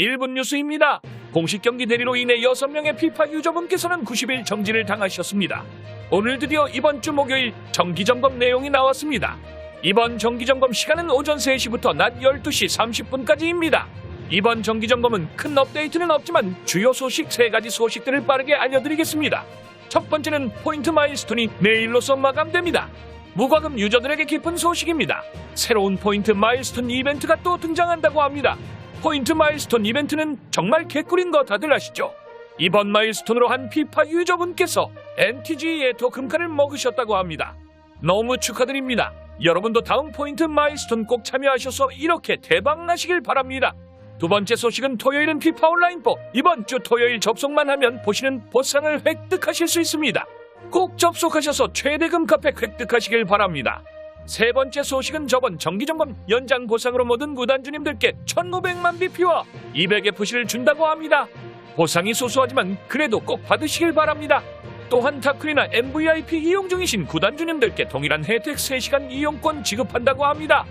1분 뉴스입니다. 공식 경기 대리로 인해 6명의 피파 유저분께서는 90일 정지를 당하셨습니다. 오늘 드디어 이번 주 목요일 정기 점검 내용이 나왔습니다. 이번 정기 점검 시간은 오전 3시부터 낮 12시 30분까지입니다. 이번 정기 점검은 큰 업데이트는 없지만 주요 소식 3가지 소식들을 빠르게 알려드리겠습니다. 첫 번째는 포인트 마일스톤이 내일로서 마감됩니다. 무과금 유저들에게 기쁜 소식입니다. 새로운 포인트 마일스톤 이벤트가 또 등장한다고 합니다. 포인트 마일스톤 이벤트는 정말 개꿀인 거 다들 아시죠? 이번 마일스톤으로 한 피파 유저분께서 NTG에 더 금카를 먹으셨다고 합니다. 너무 축하드립니다. 여러분도 다음 포인트 마일스톤 꼭 참여하셔서 이렇게 대박 나시길 바랍니다. 두 번째 소식은 토요일은 피파 온라인포 이번 주 토요일 접속만 하면 보시는 보상을 획득하실 수 있습니다. 꼭 접속하셔서 최대금 카팩 획득하시길 바랍니다. 세 번째 소식은 저번 정기점검 연장 보상으로 모든 구단주님들께 1500만 BP와 200FC를 준다고 합니다. 보상이 소소하지만 그래도 꼭 받으시길 바랍니다. 또한 타크리나 MVP 이용 중이신 구단주님들께 동일한 혜택 3시간 이용권 지급한다고 합니다.